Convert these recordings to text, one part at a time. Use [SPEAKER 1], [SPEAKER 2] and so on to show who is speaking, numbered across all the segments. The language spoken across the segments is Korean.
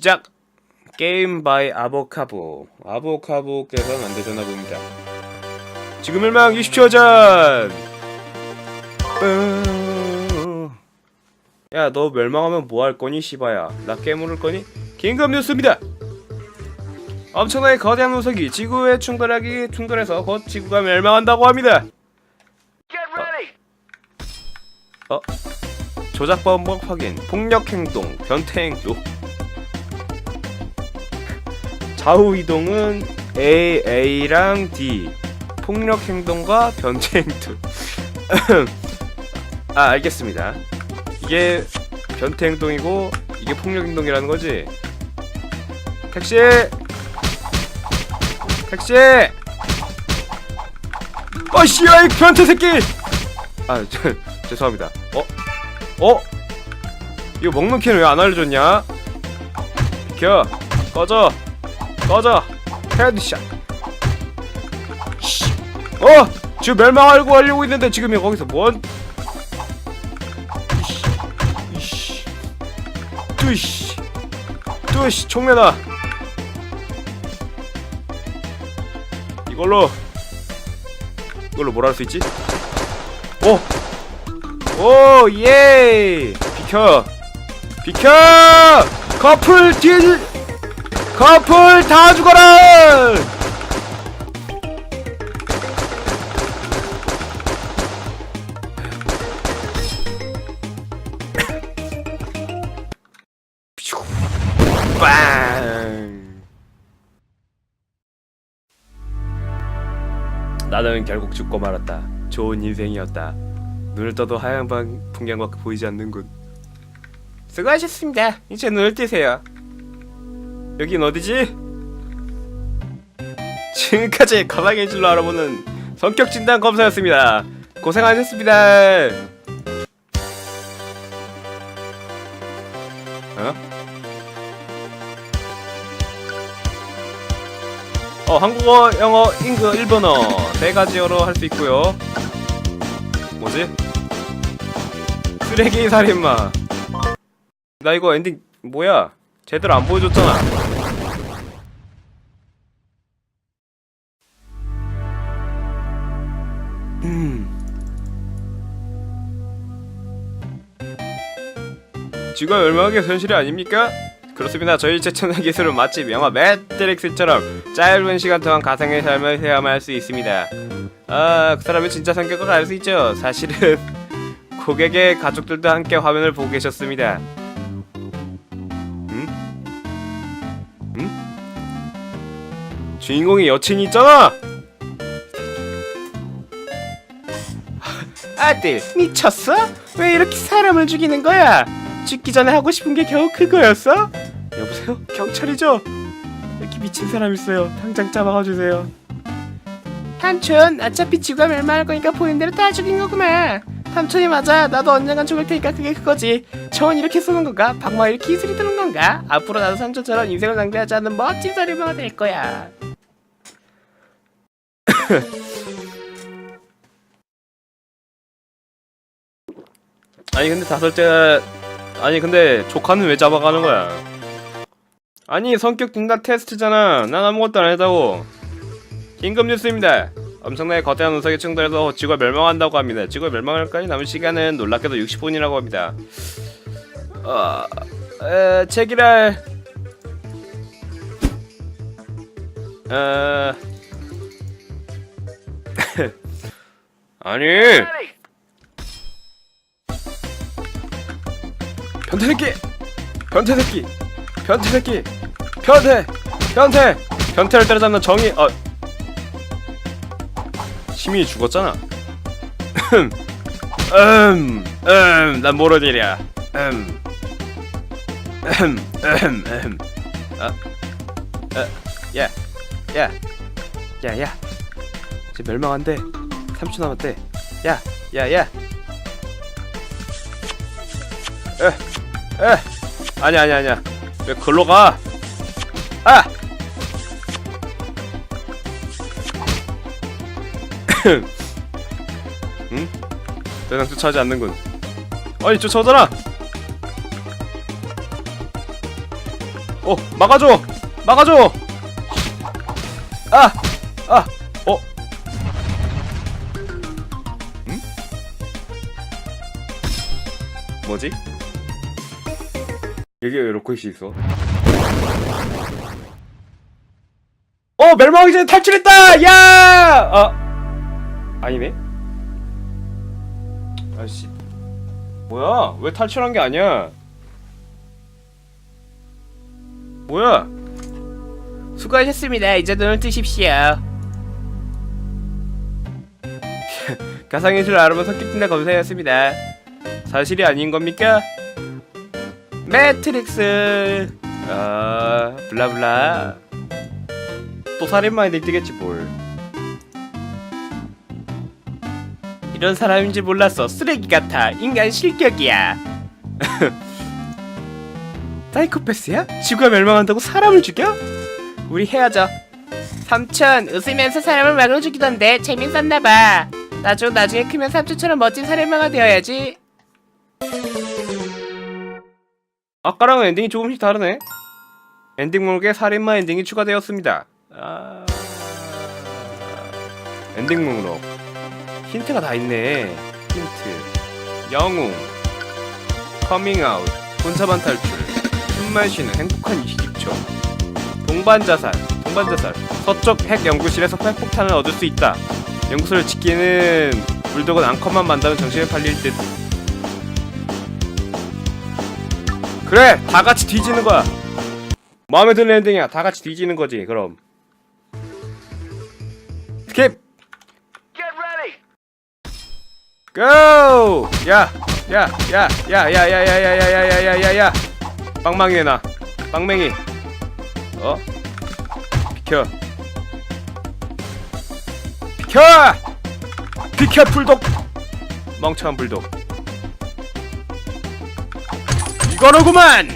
[SPEAKER 1] 시작! 게임 바이 아보카보 아보카보께서 만드셨나 봅니다 지금 일망 20초 전! 야 너 멸망하면 뭐 할 거니 시바야 나 깨물을 거니? 긴급 뉴스입니다 엄청나게 거대한 운석이 지구에 충돌하기 충돌해서 곧 지구가 멸망한다고 합니다 어? 조작 번복 확인 폭력 행동 변태 행동 좌우 이동은 A, A랑 D. 폭력 행동과 변태 행동. 아 알겠습니다. 이게 변태 행동이고 이게 폭력 행동이라는 거지? 택시! 택시! 어씨 야이 변태 새끼! 아 저, 죄송합니다. 어? 어? 이거 먹는 캔 왜 안 알려줬냐? 비켜. 꺼져 꺼져 헤드샷 씨. 어! 지금 멸망하려고 하려고 있는데 지금 거기서 뭔 이씨 뚜이씨 뚜이씨 총내다 이걸로 이걸로 뭘 할 수 있지? 오! 오! 예! 비켜! 비켜! 커플 딜! 커플 다 죽어라! 빵! 나는 결국 죽고 말았다. 좋은 인생이었다. 눈을 떠도 하얀 방 풍경밖에 보이지 않는군. 수고하셨습니다. 이제 눈을 뜨세요. 여긴 어디지? 지금까지 가방의 줄로 알아보는 성격 진단 검사였습니다. 고생하셨습니다. 어? 어 한국어, 영어, 잉그, 일본어 세 가지어로 할 수 있고요. 뭐지? 쓰레기 살인마. 나 이거 엔딩 뭐야? 제대로 안 보여줬잖아. 음. 지구가 멸망하기 현실이 아닙니까? 그렇습니다. 저희 최첨단 기술은 마치 영화 매트릭스처럼 짧은 시간 동안 가상의 삶을 헤아할 수 있습니다. 아, 그 사람의 진짜 성격을 알 수 있죠. 사실은 고객의 가족들도 함께 화면을 보고 계셨습니다. 응? 응? 주인공이 여친이 있잖아. 아들 미쳤어? 왜 이렇게 사람을 죽이는 거야? 죽기 전에 하고 싶은 게 겨우 그거였어? 여보세요? 경찰이죠? 이렇게 미친 사람 있어요. 당장 잡아가 주세요. 삼촌, 어차피 지구가 멸망할 거니까 보이는 대로 다 죽인 거구만. 삼촌이 맞아. 나도 언젠간 죽을 테니까 그게 그거지. 저건 이렇게 쏘는 건가? 박마 이렇게 기술이 드는 건가? 앞으로 나도 삼촌처럼 인생을 낭비하지 않는 멋진 사리마가 될 거야. 아니 근데 다섯 째 아니 근데 조카는 왜 잡아가는 거야? 아니 성격 진단 테스트잖아. 난 아무것도 안 했다고. 긴급 뉴스입니다. 엄청나게 거대한 운석이 충돌해서 지구가 멸망한다고 합니다. 지구가 멸망할까지 남은 시간은 놀랍게도 60분이라고 합니다. 어, 에, 제기랄. 어, 아니. 변태 새끼! 변태 새끼! 변태 새끼! 변태! 변태! 변태를 때려잡는 정의 어 시민이 죽었잖아. 음, 음, 음, 난 모로딜이야. 음, 음, 음, 음. 아, 아, 야, 야, 야, 야. 이제 멸망한대. 3초 남았대. 야, 야, 야. 에, 에. 아니 아니 아니야. 왜 글로 가? 아! 응? 더 이상 쫓아오지 않는군. 아니 쫓아오잖아. 오어 막아줘 막아줘 아! 아! 어? 응? 뭐지? 여기 왜 로켓이 있어? 어! 멸망하기 전에 탈출했다! 야! 아 아니네? 아씨 뭐야? 왜 탈출한 게 아니야? 뭐야? 수고하셨습니다. 이제 눈을 뜨십시오. 가상예술 알아본 성격진단 검사였습니다. 사실이 아닌 겁니까? 매트릭스. 아, 블라블라. 또 살인마에 늑대겠지 뭘. 이런 사람인지 몰랐어. 쓰레기 같아. 인간 실격이야. 사이코패스야? 지구가 멸망한다고 사람을 죽여? 우리 헤어져. 삼촌 웃으면서 사람을 막으로 죽이던데 재밌었나봐. 나중 나중에 크면 삼촌처럼 멋진 살인마가 되어야지. 아까랑 엔딩이 조금씩 다르네. 엔딩 목록에 살인마 엔딩이 추가되었습니다. 아... 엔딩 목록. 힌트가 다 있네. 힌트. 영웅. 커밍아웃 혼자만 탈출. 숨만 쉬는 행복한 20초. 동반자살. 동반자살. 서쪽 핵 연구실에서 핵폭탄을 얻을 수 있다. 연구소를 지키는 불독은 앙컷만 만나면 정신을 팔릴 듯 그래 다 같이 뒤지는 거야 마음에 드는 엔딩이야 다 같이 뒤지는 거지 그럼 스킵 고! 야! 야! 야! 야! 야! 야! 야! 야! 야! 야! 야! 야! 야! 야! 빵망이네 나 빵맹이 어? 비켜 비켜! 비켜 불독 멍청한 불독 이거로구만!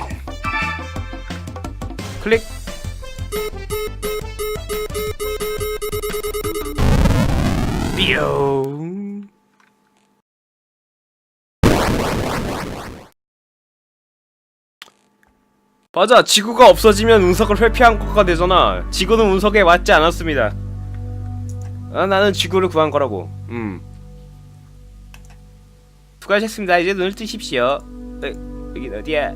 [SPEAKER 1] 클릭. 뿅 맞아 지구가 없어지면 운석을 회피한 것가 되잖아. 지구는 운석에 맞지 않았습니다. 아 나는 지구를 구한 거라고. 음. 수고하셨습니다. 이제 눈을 뜨십시오. 어, 여긴 어디야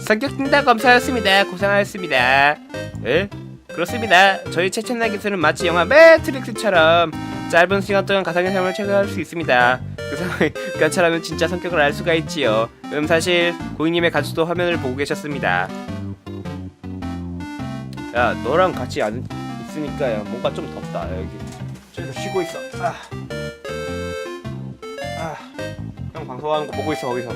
[SPEAKER 1] 성격 진단 검사였습니다 고생하셨습니다 에? 그렇습니다 저희 최첨단 기술은 마치 영화 매트릭스처럼 짧은 시간 동안 가상의 삶을 체결할 수 있습니다 그 상황에 관찰하면 진짜 성격을 알 수가 있지요. 음 사실 고객님의 가족도 화면을 보고 계셨습니다. 야 너랑 같이 안 있으니까 야, 뭔가 좀 덥다 여기. 저기서 쉬고 있어. 아. 아. 방송하는 거 보고 있어 거기서.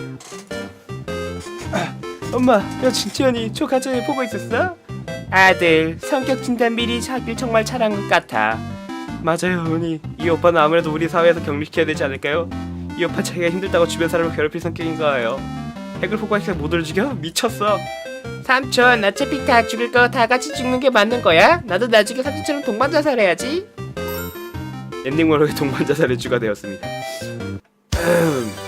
[SPEAKER 1] 아. 엄마, 야 진지연이 저 가정에 보고 있었어? 아들, 성격 진단 미리 하길 정말 잘한 것 같아. 맞아요, 어머니. 이 오빠는 아무래도 우리 사회에서 격리시켜야 되지 않을까요? 이 오빠 자기가 힘들다고 주변 사람을 괴롭힐 성격인 거예요. 핵을 포괄해서 모두를 죽여? 미쳤어. 삼촌, 어차피 다 죽을 거 다 같이 죽는 게 맞는 거야? 나도 나중에 삼촌처럼 동반 자살 해야지. 엔딩 모르게 동반 자살의 주가 되었습니다.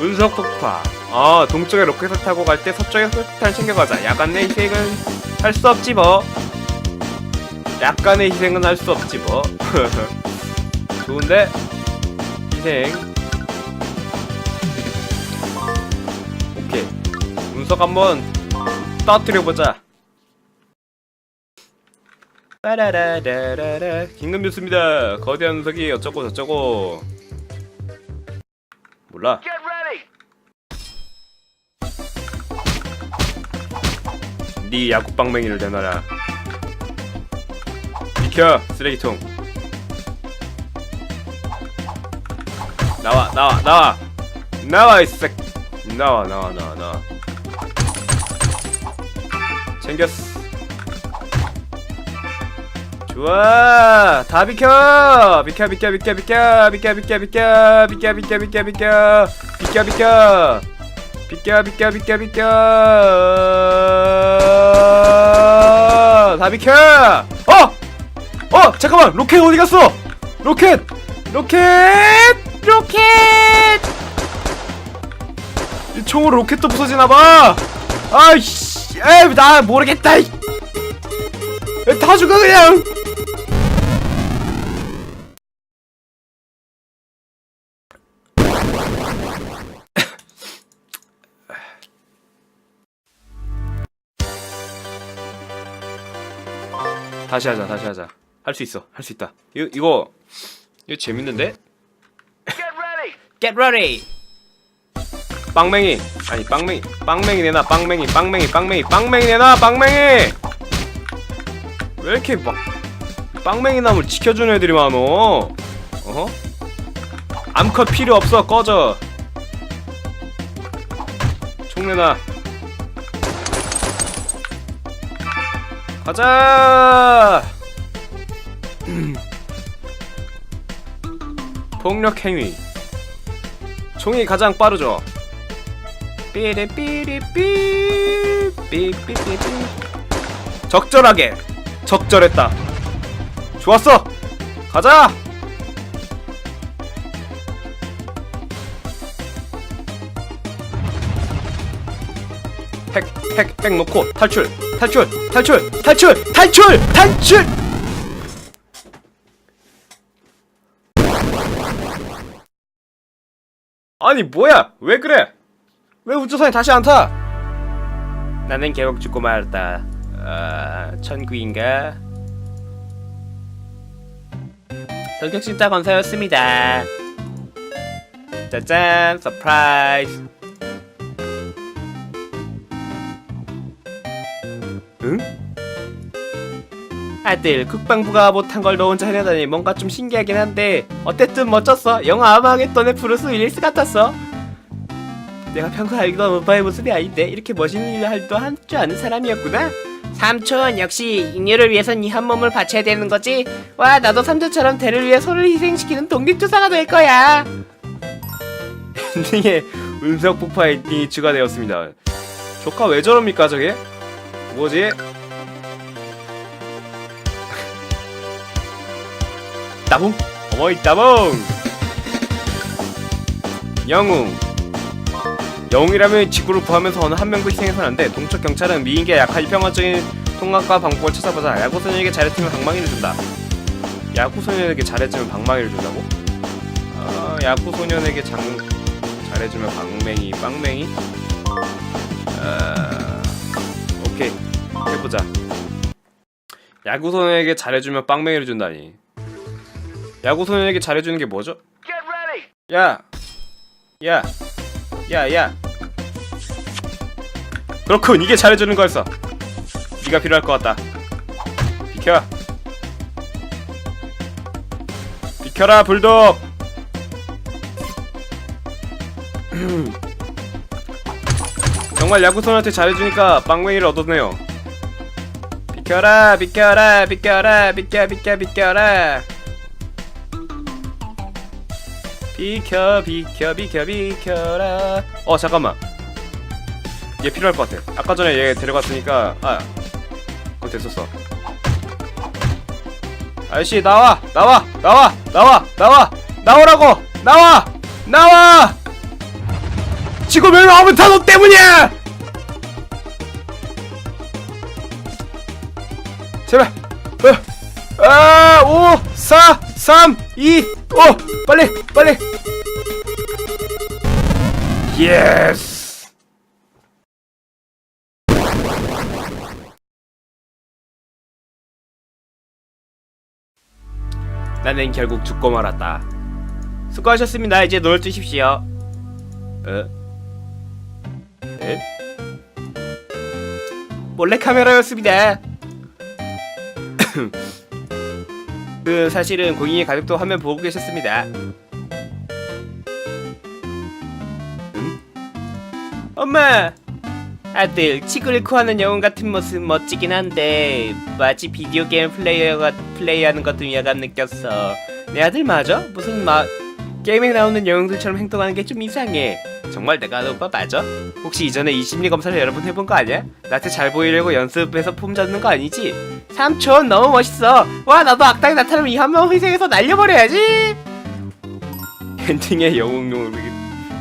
[SPEAKER 1] 운석 폭파. 아, 동쪽에 로켓을 타고 갈 때 서쪽에 폭탄 챙겨가자. 야간의 희생은 할 수 없지 뭐. 약간의 희생은 할 수 없지 뭐. 좋은데 희생. 오케이. 운석 한번 떠뜨려 보자. 빠라라라라라 긴급 뉴스입니다. 거대한 운석이 어쩌고 저쩌고. 몰라. 네 야구빵맹이를 내놔라. 비켜 쓰레기통. 나와 나와 나와 나와 이 새. 나와 나와 나와 나와. 챙겼어. 좋아 다 비켜 비켜 비켜 비켜 비켜 비켜 비켜 비켜 비켜 비켜 비켜 비켜 비켜 비켜 비켜 비켜 비켜 비켜 다 비켜 어! 어! 잠깐만 로켓 어디 갔어? 로켓! 로켓! 로켓! 총으로 로켓도 부서지나봐 아이씨 에이 나 모르겠다 이. 다 죽어 그냥 다시 하자 다시 하자. 할 수 있어 할 수 있다. 이거 이거 이거 재밌는데? Get ready. 빵맹이. 아니 빵맹이. 빵맹이 내놔 빵맹이 빵맹이 빵맹이 빵맹이 내놔 빵맹이! 왜 이렇게 막 빵맹이 나물 지켜주는 애들이 많어? 어허 암컷 필요 없어 꺼져. 총 내놔 가자! 폭력 행위. 총이 가장 빠르죠? 삐리 삐리 삐 삐삐삐삐. 적절하게 적절했다. 좋았어! 가자! 핵, 핵, 핵 놓고 탈출, 탈출, 탈출, 탈출, 탈출, 탈출! 아니 뭐야? 왜 그래? 왜 우주선에 다시 안 타? 나는 결국 죽고 말았다. 아, 천구인가? 성격심사 검사였습니다. 짜잔, 서프라이즈. 응? 아들, 국방부가 못한 걸 너 혼자 해내다니 뭔가 좀 신기하긴 한데 어쨌든 멋졌어. 영화 아마겟돈의 브루스 윌리스 같았어. 내가 평소 알던 오빠의 모습이 아닌데 이렇게 멋있는 일도 할 줄 아는 사람이었구나. 삼촌 역시 인류를 위해선 이 한 몸을 바쳐야 되는 거지. 와 나도 삼촌처럼 대를 위해 소를 희생시키는 독립투사가 될 거야. 엔딩에 운석 폭파 엔딩이 추가되었습니다. 조카 왜 저럽니까 저게? 뭐지? 따봉? 어머니 따봉! 영웅. 영웅이라면 지구를 구하면서 어느 한 명도 희생해서는 안돼. 동쪽 경찰은 미인계 약한 평화적인 통합과 방법을 찾아보자. 야구 소년에게 잘해주면 방망이를 준다. 야구 소년에게 잘해주면 방망이를 준다고? 아 야구 소년에게 장 잘해주면 방맹이 빵맹이? 아 해보자 야구 소년에게 잘해주면 빵맹이를 준다니 야구 소년에게 잘해주는 게 뭐죠? 야, 야, 야, 야. 그렇군, 이게 잘해주는 거였어. 네가 필요할 것 같다. 비켜. 비켜라, 불독. 정말 야구 소년한테 잘해주니까 빵맹이를 얻었네요. 비켜라, 비켜라, 비켜라, 비켜, 비켜, 비켜라. 비켜 비켜 비켜 비켜라. 어 잠깐만. 얘 필요할 것 같아. 아까 전에 얘 데려갔으니까 아 그거 됐었어. 아저씨 나와 나와 나와 나와 나와 나오라고! 나와 나와! 지금 왜다너 때문이야 제발 어. 아, 5, 4, 3, 2, 5, 빨리, 빨리. 예스. 나는 결국 죽고 말았다. 수고하셨습니다. 이제 놀 주십시오. 어? 에? 몰래 카메라였습니다. 그 사실은 고객님 가족도 화면 보고 계셨습니다. 응? 엄마! 아들, 치구를 구하는 영웅 같은 모습 멋지긴 한데 마치 비디오 게임 플레이어가 플레이하는 것좀 야감 느꼈어. 내 아들 맞아? 무슨 막 게임에 나오는 영웅들처럼 행동하는 게 좀 이상해. 정말 내가 아는 오빠 맞아? 혹시 이전에 이 심리 검사를 여러 번 해본 거 아니야? 나한테 잘 보이려고 연습해서 폼 잡는 거 아니지? 삼촌 너무 멋있어. 와 나도 악당이 나타나면 이 한 명 희생해서 날려버려야지. 엔딩에 영웅용으로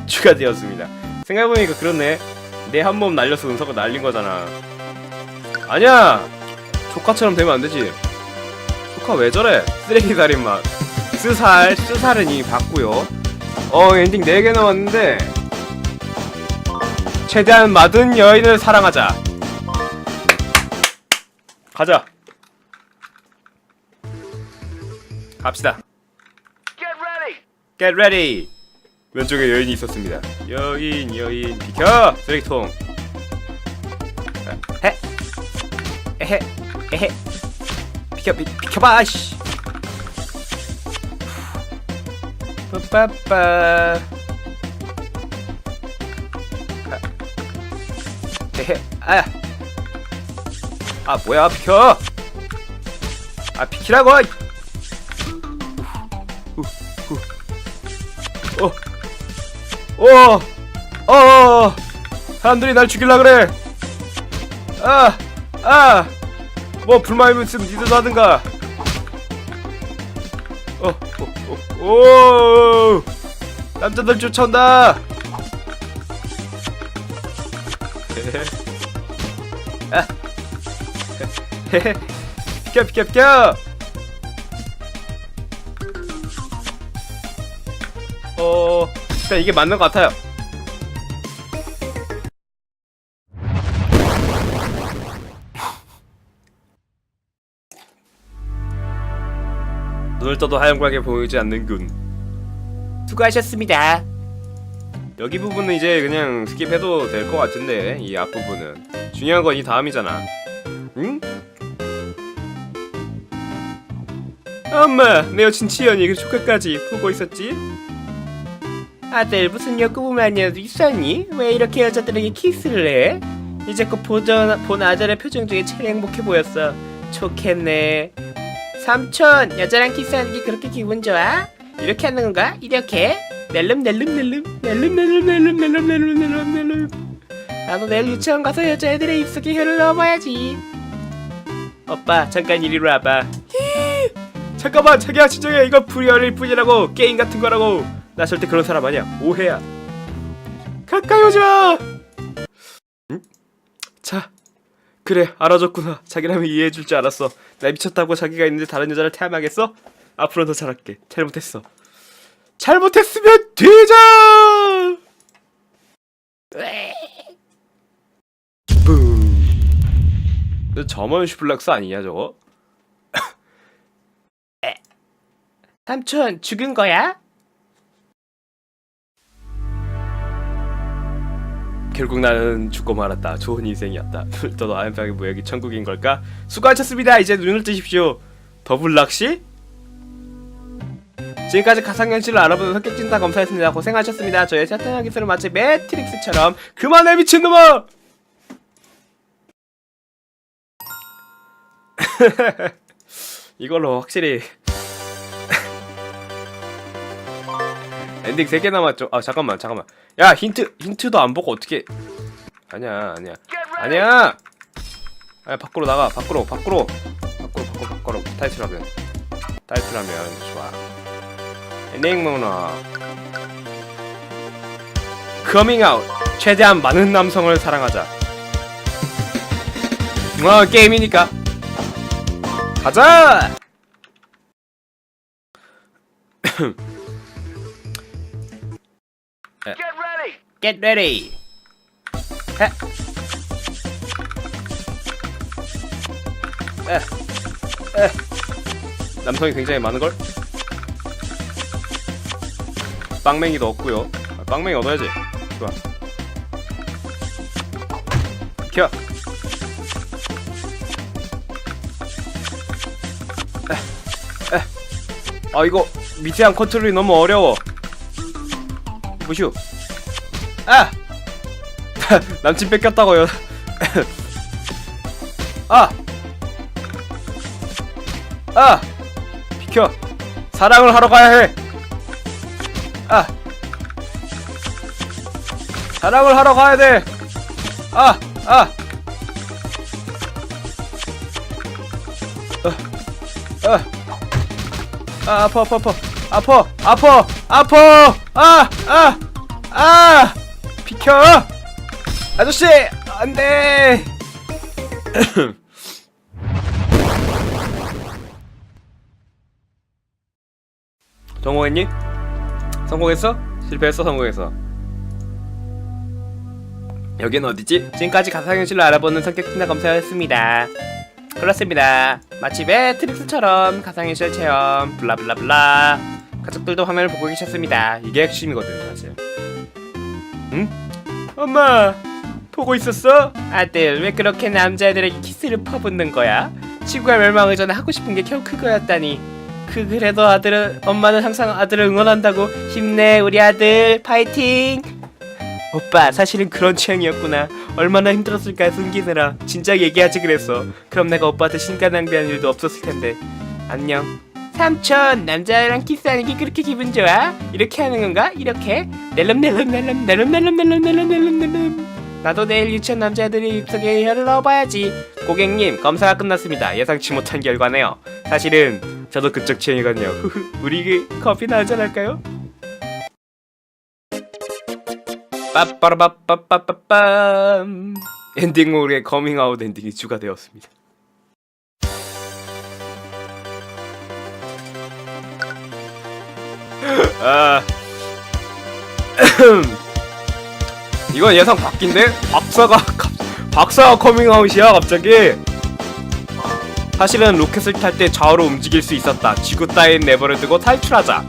[SPEAKER 1] 추가되었습니다. 생각해보니까 그렇네 내 한 몸 날려서 은서가 날린 거잖아 아니야 조카처럼 되면 안 되지 조카 왜 저래 쓰레기 살인마 스살 스살은 이미 봤고요 어 엔딩 4개 남았는데 최대한 많은 여인을 사랑하자. 가자. 갑시다. Get ready. 왼쪽에 여인이 있었습니다. 여인 여인. 비켜 쓰레기통. 해 에헤 에헤 비켜 비, 비켜봐 씨. 빠빠빠 에헤 아야 아 뭐야 비켜. 아 비키라고. 어, 어, 어, 사람들이 날 죽일라 그래. 아, 아, 뭐 불만 있으면 니들도 하든가. 어, 어, 어, 오, 남자들 쫓아온다. 비켜, 비켜, 비켜. 어, 일단 이게 맞는 것 같아요. 눈을 떠도 하얀하게 보이지 않는군. 수고하셨습니다. 여기 부분은 이제 그냥 스킵해도 될 것 같은데 이 앞부분은 중요한 건 이 다음이잖아. 응? 엄마, 내 여친 치연이 그 조카까지 보고 있었지? 아들 무슨 욕구부만이라도 있었니? 왜 이렇게 여자들에게 키스를 해? 이제껏 보던, 본 아들의 표정 중에 제일 행복해 보였어 좋겠네 삼촌 여자랑 키스하는 게 그렇게 기분 좋아? 이렇게 하는 건가? 이렇게? 낼름 낼름 낼름 낼름 낼름 낼름 낼름 낼름 낼름 낼름 나도 내일 유치원 가서 여자애들의 입속에 혀를 넣어봐야지 오빠 잠깐 이리로 와봐 히! 잠깐만 자기야 진정해 이건 불열일 뿐이라고 게임 같은 거라고 나 절대 그런 사람 아니야 오해야 가까이 오지마 응? 자 그래 알아줬구나 자기라면 이해해줄 줄 알았어 나 미쳤다고 자기가 있는데 다른 여자를 태함하겠어? 앞으로는 더 잘할게 잘못했어 잘못했으면 되자 붐 저먼 슈플락스 아니냐 저거? 삼촌 죽은 거야? 결국 나는 죽고 말았다. 좋은 인생이었다. 눈떠도 아연방의 모양이 천국인 걸까? 수고하셨습니다. 이제 눈을 뜨십시오. 더블락시? 지금까지 가상현실을 알아보는 성격진단 검사였습니다. 고생하셨습니다. 저의 차탄한 기술을 마치 매트릭스처럼 그만해 미친놈아! 이걸로 확실히 엔딩 3개 남았죠. 아 잠깐만 잠깐만. 야 힌트 힌트도 안 보고 어떻게? 아니야 아니야 아니야. 아니 밖으로 나가 밖으로 밖으로 밖으로 밖으로 밖으로 타이틀하면 타이틀하면 좋아. 엔딩 문화. 커밍 아웃. 최대한 많은 남성을 사랑하자. 뭐 게임이니까. 가자. Get ready. 해. 에. 에. 남성이 굉장히 많은 걸. 빵맹이도 없고요. 아, 빵맹이 얻어야지. 좋아. 켜. 에. 에. 아 이거 미세한 컨트롤이 너무 어려워. 무슈. 아! 남친 뺏겼다고요. 아! 아! 비켜. 사랑을 하러 가야 해. 아! 사랑을 하러 가야 돼. 아! 아! 아! 아! 아, 아파, 아파, 아파, 아파, 아파, 아파, 아, 아, 아, 비켜. 아저씨! 안 돼! 성공했니? 성공했어? 실패했어? 성공했어? 여긴 어디지? 지금까지 가상현실로 알아보는 성격 진화 검사였습니다. 그렇습니다. 마치 매트릭스처럼 가상현실 체험 블라블라블라 가족들도 화면을 보고 계셨습니다. 이게 핵심이거든 사실. 응? 엄마 보고 있었어? 아들 왜 그렇게 남자애들에게 키스를 퍼붓는 거야? 친구가 멸망을 전에 하고 싶은 게 겨우 그거였다니. 그 그래도 아들은 엄마는 항상 아들을 응원한다고 힘내 우리 아들 파이팅. 오빠 사실은 그런 취향이었구나 얼마나 힘들었을까 숨기느라 진작 얘기하지 그랬어 그럼 내가 오빠한테 신간 낭비하는 일도 없었을 텐데 안녕 삼촌 남자랑 키스하는 게 그렇게 기분 좋아? 이렇게 하는 건가? 이렇게? 낼름 낼름 낼름 낼름 낼름 낼름 낼름 낼름 낼름 나도 내일 유치원 남자애들이 입속에 혀를 넣어봐야지. 고객님 검사가 끝났습니다. 예상치 못한 결과네요. 사실은 저도 그쪽 취향이거든요. 우리 커피나 한잔 할까요? 빠빠라빠빠빠빰. 엔딩곡의 커밍아웃 엔딩이 추가되었습니다. 아 이건 예상 바뀐데 박사가 갑- 박사가 커밍아웃이야 갑자기. 사실은 로켓을 탈 때 좌우로 움직일 수 있었다. 지구 따윈 내버려 두고 탈출하자.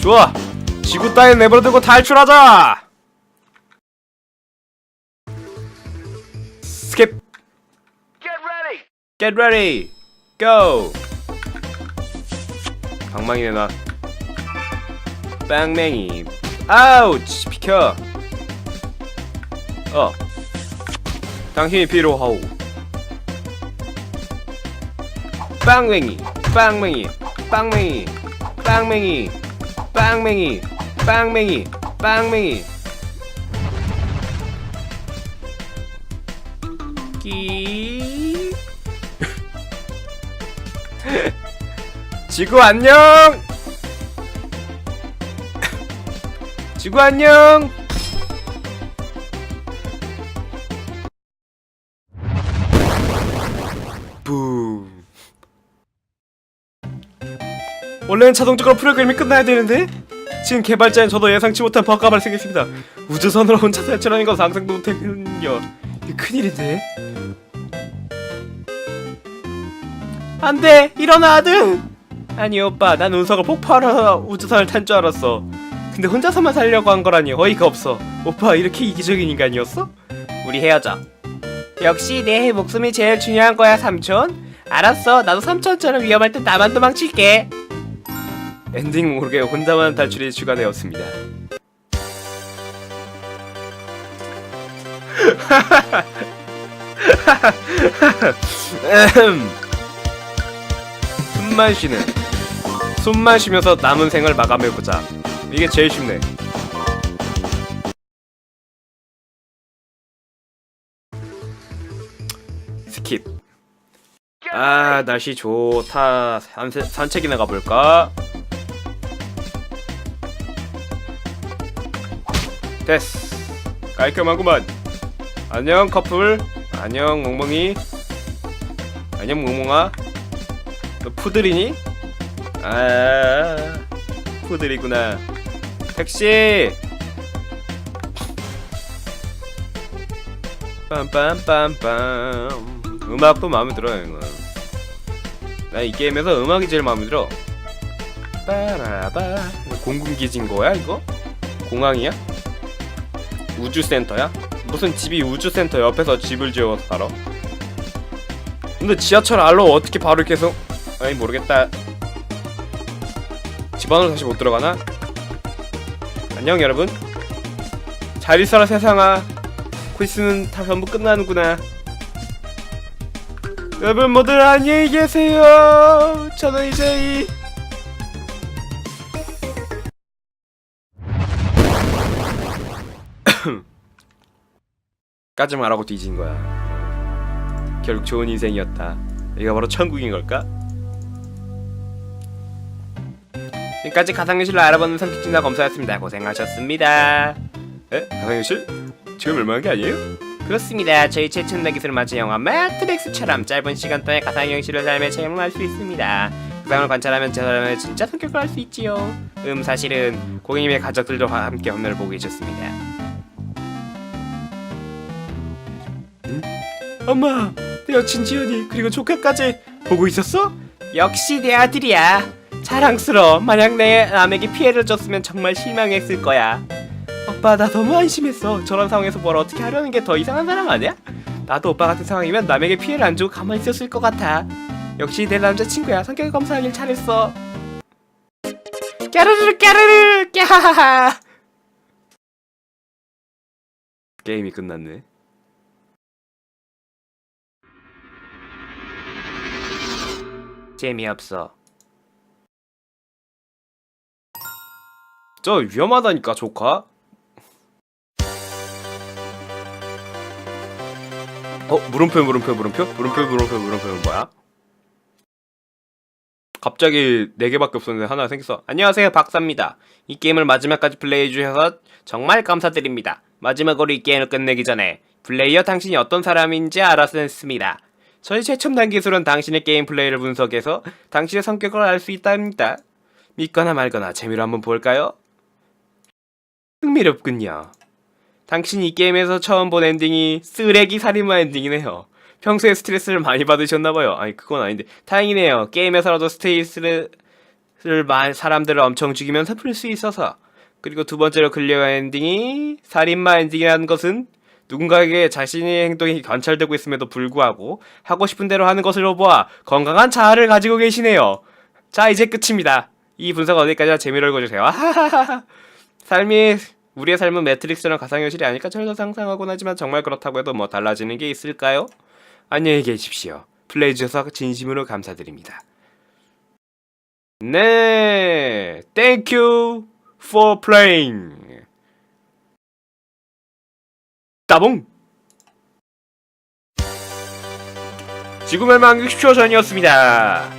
[SPEAKER 1] 좋아. 지구 따윈 내버려 두고 탈출하자. 스킵.
[SPEAKER 2] Get ready!
[SPEAKER 1] Get ready. Go. 방망이 내놔. 빵맹이. 아우치 비켜. 어. 당신이 필요하오. 빵맹이. 빵맹이. 빵맹이. 빵맹이. 빵맹이. 빵맹이. 빵맹이. 끼. 지구 안녕. 지구 안녕. 붐. 원래는 자동적으로 프로그램이 끝나야 되는데 지금 개발자인 저도 예상치 못한 버그가 발생했습니다. 우주선으로 혼자 탈출하는 건 상상도 못했군요. 이거 큰일인데. 안돼 일어나 아들. 아니 오빠 난 운석을 폭파하러 우주선을 탄 줄 알았어. 근데 혼자서만 살려고 한 거라니 어이가 없어. 오빠 이렇게 이기적인 인간이었어? 우리 헤어져. 역시 내 목숨이 제일 중요한 거야 삼촌. 알았어 나도 삼촌처럼 위험할 땐 나만 도망칠게. 엔딩 모르게 혼자만 탈출이 추가되었습니다. 에헴. 숨만 쉬는 숨만 쉬면서 남은 생을 마감해보자 이게 제일 쉽네. 스킵. 아 날씨 좋다. 산세, 산책이나 가볼까? 됐어. 깔끔하구만. 안녕 커플. 안녕 멍멍이. 안녕 멍멍아. 너 푸들이니? 아 푸들이구나 택시 빰빰빰빰 음악도 마음에 들어요 이거 나 이 게임에서 음악이 제일 마음에 들어 빠라바 공군기지인 거야 이거? 공항이야? 우주센터야? 무슨 집이 우주센터 옆에서 집을 지어서 살아? 근데 지하철 알로 어떻게 바로 계속 아니 모르겠다 집 안으로 다시 못 들어가나? 안녕 여러분. 잘 있어라 세상아. 퀴즈는 다 전부 끝나는구나. 여러분 모두 안녕히 계세요. 저는 이제 이 까지 말하고 뒤진 거야. 결국 좋은 인생이었다. 이가 바로 천국인 걸까? 지금까지 가상현실로 알아보는 성격 진단 검사였습니다. 고생하셨습니다. 에? 가상현실? 지금 얼마한 게 아니에요? 그렇습니다. 저희 최첨단 기술을 맞은 영화 매트릭스처럼 짧은 시간 동안 가상현실을 삶의 체험을 할수 있습니다. 그 상을 관찰하면 제 사람의 진짜 성격을 알 수 있지요. 음 사실은 고객님의 가족들도 함께 화면을 보고 계셨습니다. 음? 엄마, 내 여친 지연이 그리고 조카까지 보고 있었어? 역시 내 아들이야. 자랑스러워. 만약 내 남에게 피해를 줬으면 정말 실망했을 거야. 오빠 나 너무 안심했어. 저런 상황에서 뭘 어떻게 하려는 게 더 이상한 사람 아니야? 나도 오빠 같은 상황이면 남에게 피해를 안 주고 가만히 있었을 것 같아. 역시 내 남자친구야. 성격 검사하길 잘했어. 까르르 까르르 까. 게임이 끝났네. 재미없어. 저 위험하다니까 조카. 어 물음표 물음표 물음표 물음표 물음표 물음표는 뭐야? 갑자기 네 개밖에 없었는데 하나 생겼어. 안녕하세요 박사입니다. 이 게임을 마지막까지 플레이해 주셔서 정말 감사드립니다. 마지막으로 이 게임을 끝내기 전에 플레이어 당신이 어떤 사람인지 알았습니다. 저희 최첨단 기술은 당신의 게임 플레이를 분석해서 당신의 성격을 알 수 있답니다. 믿거나 말거나 재미로 한번 볼까요? 흥미롭군요. 당신이 이 게임에서 처음 본 엔딩이 쓰레기 살인마 엔딩이네요. 평소에 스트레스를 많이 받으셨나봐요. 아니 그건 아닌데 다행이네요. 게임에서라도 스트레스를 마- 사람들을 엄청 죽이면서 풀 수 있어서 그리고 두 번째로 클리어 엔딩이 살인마 엔딩이라는 것은 누군가에게 자신의 행동이 관찰되고 있음에도 불구하고 하고 싶은 대로 하는 것으로 보아 건강한 자아를 가지고 계시네요. 자 이제 끝입니다. 이 분석 어디까지나 재미를 읽어주세요. 삶이 우리의 삶은 매트릭스랑 가상현실이 아닐까 저도 상상하곤 하지만 정말 그렇다고 해도 뭐 달라지는 게 있을까요? 안녕히 계십시오. 플레이 주셔서 진심으로 감사드립니다. 네, thank you for playing. 따봉. 지구멸망 60초 전이었습니다.